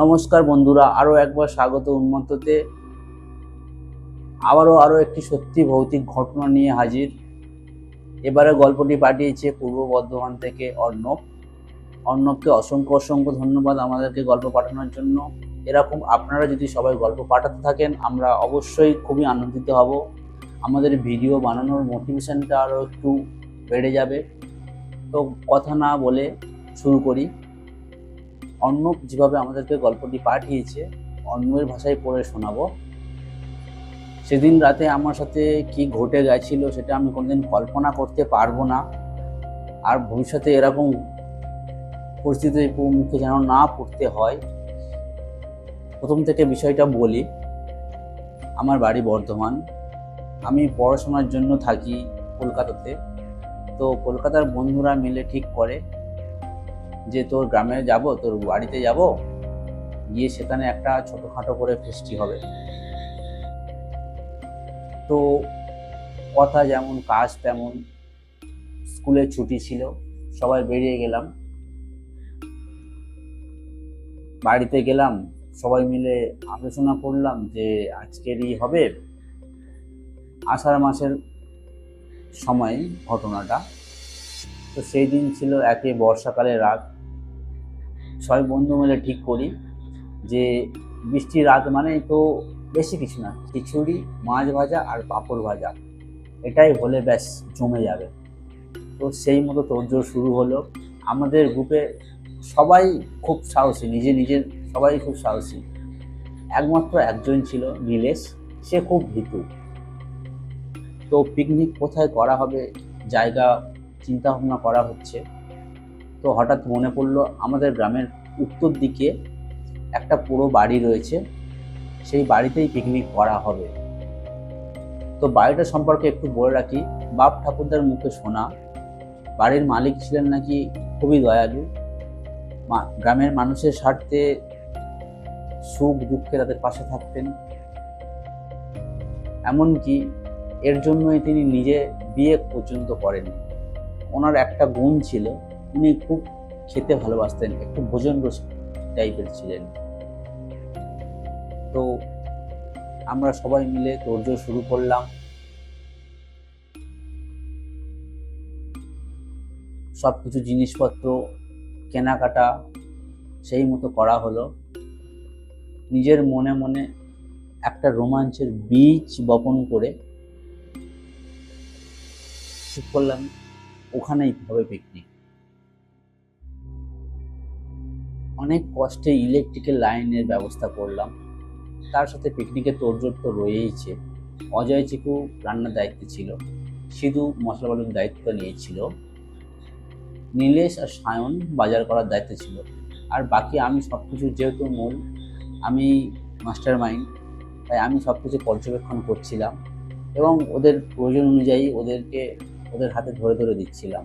নমস্কার বন্ধুরা, আরও একবার স্বাগত উন্মন্ততে আবারও আরও একটি সত্যি ভৌতিক ঘটনা নিয়ে হাজির। এবারে গল্পটি পাঠিয়েছে পূর্ব বর্ধমান থেকে অর্ণব। অর্ণবকে অসংখ্য অসংখ্য ধন্যবাদ আমাদেরকে গল্প পাঠানোর জন্য। এরকম আপনারা যদি সবাই গল্প পাঠাতে থাকেন, আমরা অবশ্যই খুবই আনন্দিত হব। আমাদের ভিডিও বানানোর মোটিভেশনটা আরও একটু বেড়ে যাবে। তো কথা না বলে শুরু করি। অর্ণব যেভাবে আমাদেরকে গল্পটি পাঠিয়েছে অন্যের ভাষায় পড়ে শোনাবো। সেদিন রাতে আমার সাথে কি ঘটে গেছিল সেটা আমি কোনোদিন কল্পনা করতে পারব না। আর ভবিষ্যতে এরকম পরিস্থিতির মুখে যেন না পড়তে হয়, প্রথম থেকে বিষয়টা বলি। আমার বাড়ি বর্ধমান। আমি পড়াশোনার জন্য থাকি কলকাতাতে। তো কলকাতার বন্ধুরা মিলে ঠিক করে যে তোর গ্রামে যাব, তোর বাড়িতে যাব, গিয়ে সেখানে একটা ছোটোখাটো করে ফেস্টি হবে। তো কথা যেমন, কাজ তেমন, স্কুলে ছুটি ছিল, সবাই বেরিয়ে গেলাম। বাড়িতে গেলাম, সবাই মিলে আলোচনা করলাম যে আজকেরই হবে, আষাঢ় মাসের সময় ঘটনাটা। তো সেই দিন ছিল একে বর্ষাকালের রাত। ছয় বন্ধু মিলে ঠিক করি যে বৃষ্টির রাত মানে তো বেশি কিছু না, খিচুড়ি, মাছ ভাজা আর পাঁপড় ভাজা। এটাই হলে ব্যাস জমে যাবে। তো সেই মতো তোড়জোড় শুরু হলো। আমাদের গ্রুপে সবাই খুব সাহসী, নিজে নিজের সবাই খুব সাহসী। একমাত্র একজন ছিল নীলেশ, সে খুব ভীতু। তো পিকনিক কোথায় করা হবে, জায়গা চিন্তা ভাবনা করা হচ্ছে। তো হঠাৎ মনে পড়ল, আমাদের গ্রামের উত্তর দিকে একটা পুরো বাড়ি রয়েছে। সেই বাড়িতেই পিকনিক করা হবে। তো বাড়িটা সম্পর্কে একটু বলে রাখি, বাপ ঠাকুরদার মুখে শোনা। বাড়ির মালিক ছিলেন নাকি খুবই দয়ালু। গ্রামের মানুষের স্বার্থে সুখ দুঃখে তাদের পাশে থাকতেন। এমনকি এর জন্যই তিনি নিজে বিয়ে পর্যন্ত করেন ওনার একটা গুণ ছিল, উনি খুব খেতে ভালোবাসতেন, একটু ভোজন টাইপের ছিলেন। তো আমরা সবাই মিলে তোড়জোড় শুরু করলাম। সব কিছু জিনিসপত্র, কেনাকাটা সেই মতো করা হলো। নিজের মনে মনে একটা রোমাঞ্চের বীজ বপন করে ঠিক করলাম। ওখানেই হবে পিকনিক অনেক কষ্টে ইলেকট্রিক্যাল লাইনের ব্যবস্থা করলাম। তার সাথে পিকনিকের তোড়জোড় তো রয়েইছে। অজয় চিকু রান্নার দায়িত্বে ছিল। সিধু মশলা বালুর দায়িত্ব নিয়েছিল। নীলেশ আর সায়ন বাজার করার দায়িত্ব ছিল। আর বাকি আমি সব কিছু যেহেতু মূল, আমি মাস্টার মাইন্ড তাই আমি সব কিছু পর্যবেক্ষণ করছিলাম। এবং ওদের প্রয়োজন অনুযায়ী ওদেরকে ওদের হাতে ধরে ধরে দিচ্ছিলাম।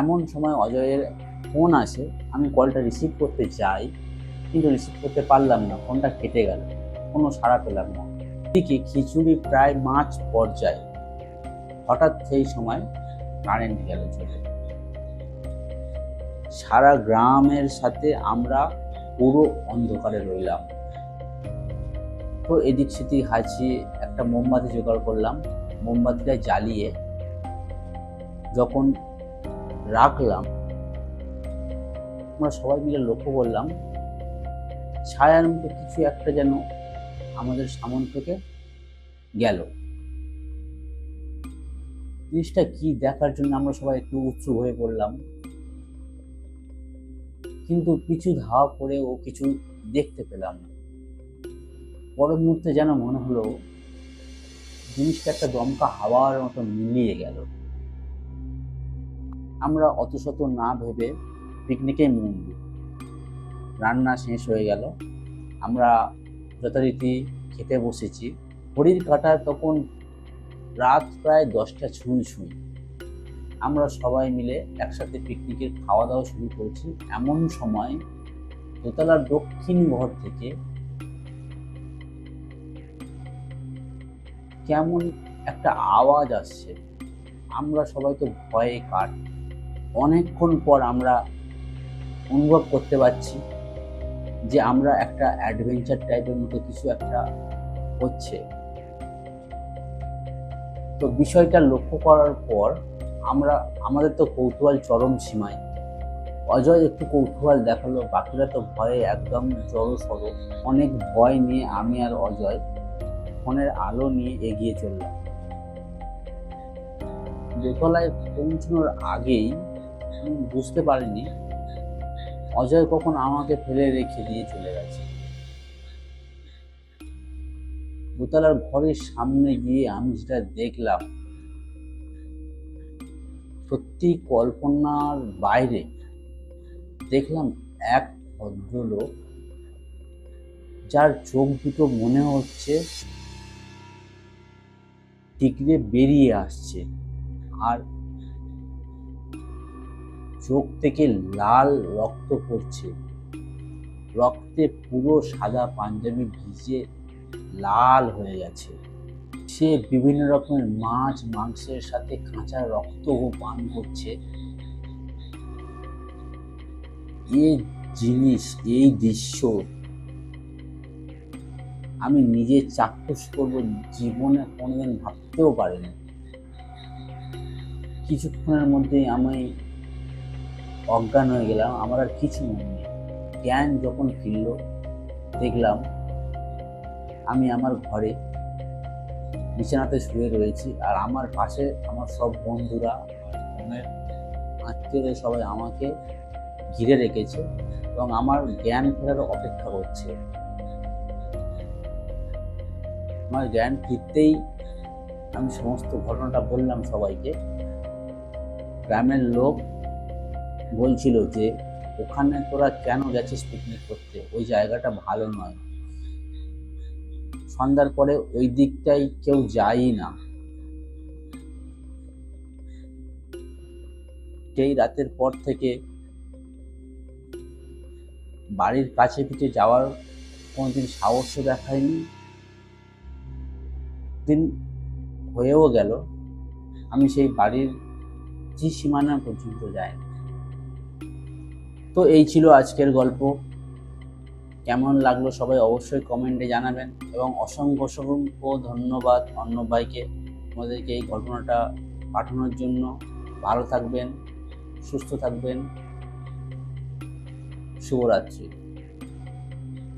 এমন সময় অজয়ের ফোন আসে, আমি কলটা রিসিভ করতে যাই কিন্তু রিসিভ করতে পারলাম না, ফোনটা কেটে গেল, কোনো সাড়া পেলাম না। এদিকে খিচুড়ি প্রায় মাছ পর্যায়ে, হঠাৎ সেই সময় কারেন্ট গেল চলে সারা গ্রামের সাথে আমরা পুরো অন্ধকারে রইলাম। তো এদিক সেদিক হাঁচিয়ে একটা মোমবাতি জোগাড় করলাম। মোমবাতিটা জ্বালিয়ে যখন রাখলাম, আমরা সবাই মিলে লক্ষ্য করলাম, ছায়ার মতো কিছু একটা যেন আমাদের সামন থেকে গেল। জিনিসটা কি দেখার জন্য আমরা সবাই একটু উৎসুক হয়ে পড়লাম। কিন্তু কিছু ধাওয়া করে ও কিছু দেখতে পেলাম না। পরের মুহূর্তে যেন মনে হলো জিনিসটা একটা দমকা হাওয়ার মতো মিলিয়ে গেল। আমরা অত শত না ভেবে পিকনিকে মন দিই। রান্না শেষ হয়ে গেল। আমরা যথারীতি খেতে বসেছি। ঘড়ির কাটার তখন রাত প্রায় দশটা ছুঁই ছুঁই। আমরা সবাই মিলে একসাথে পিকনিকের খাওয়া দাওয়া শুরু করেছি। এমন সময় দোতলার দক্ষিণ ঘর থেকে কেমন একটা আওয়াজ আসছে। আমরা সবাই তো ভয়ে কাট অনেকক্ষণ পর আমরা অনুভব করতে পারছি যে আমরা একটা অ্যাডভেঞ্চার টাইপের মতো কিছু একটা হচ্ছে। তো বিষয়টা লক্ষ্য করার পর আমরা, আমাদের তো কৌতূহল চরম সীমায়। অজয় একটু কৌতূহল দেখাল, বাকিরা তো ভয়ে একদম জড়ো সড়ো অনেক ভয় নিয়ে আমি আর অজয় ফোনের আলো নিয়ে এগিয়ে চললাম। দোতলায় পৌঁছানোর আগেই আমি বুঝতে পারিনি, অজয় কখন আমাকে ফেলে রেখে দিয়ে চলে গেছে। দোতলার ঘরের সামনে গিয়ে আমি যেটা দেখলাম, সত্যি কল্পনার বাইরে দেখলাম এক ভদ্রলোক, যার চোখ দুটো মনে হচ্ছে টিকরে বেরিয়ে আসছে। আর চোখ থেকে লাল রক্ত পড়ছে। রক্তে পুরো সাদা পাঞ্জাবি ভিজে লাল হয়ে গেছে। সে বিভিন্ন রকমের মাছ, মাংসের সাথে কাঁচা রক্ত পান করছে। এই জিনিস, এই দৃশ্য আমি নিজে চাক্ষুষ করব জীবনে কোনোদিন ভাবতেও পারিনি। কিছুক্ষণের মধ্যেই আমি অজ্ঞান হয়ে গেলাম, আমার আর কিছু মনে নেই। জ্ঞান যখন ফিরল, দেখলাম আমি আমার ঘরে বিছানাতে শুয়ে রয়েছি আর আমার পাশে আমার সব বন্ধুরা আমার আত্মীয়রা সবাই আমাকে ঘিরে রেখেছে এবং আমার জ্ঞান ফেরার অপেক্ষা করছে। আমার জ্ঞান ফিরতেই আমি সমস্ত ঘটনাটা বললাম সবাইকে। গ্রামের লোক বলছিল যে, ওখানে তোরা কেন গেছিস পিকনিক করতে? ওই জায়গাটা ভালো নয়। সন্ধ্যার পরে ওই দিকটাই কেউ যায়ই না। সেই রাতের পর থেকে বাড়ির কাছে পিঠে যাওয়ার কোনোদিন সাহসও দেখায়নি। দিন হয়েও গেল, আমি সেই বাড়ির যে সীমানা পর্যন্ত যাইনি। তো এই ছিল আজকের গল্প। কেমন লাগল সবাই অবশ্যই কমেন্টে জানাবেন। এবং অসংখ্য অসংখ্য ধন্যবাদ অন্য ভাইকে আমাদেরকে এই ঘটনাটা পাঠানোর জন্য। ভালো থাকবেন, সুস্থ থাকবেন। শুভরাত্রি।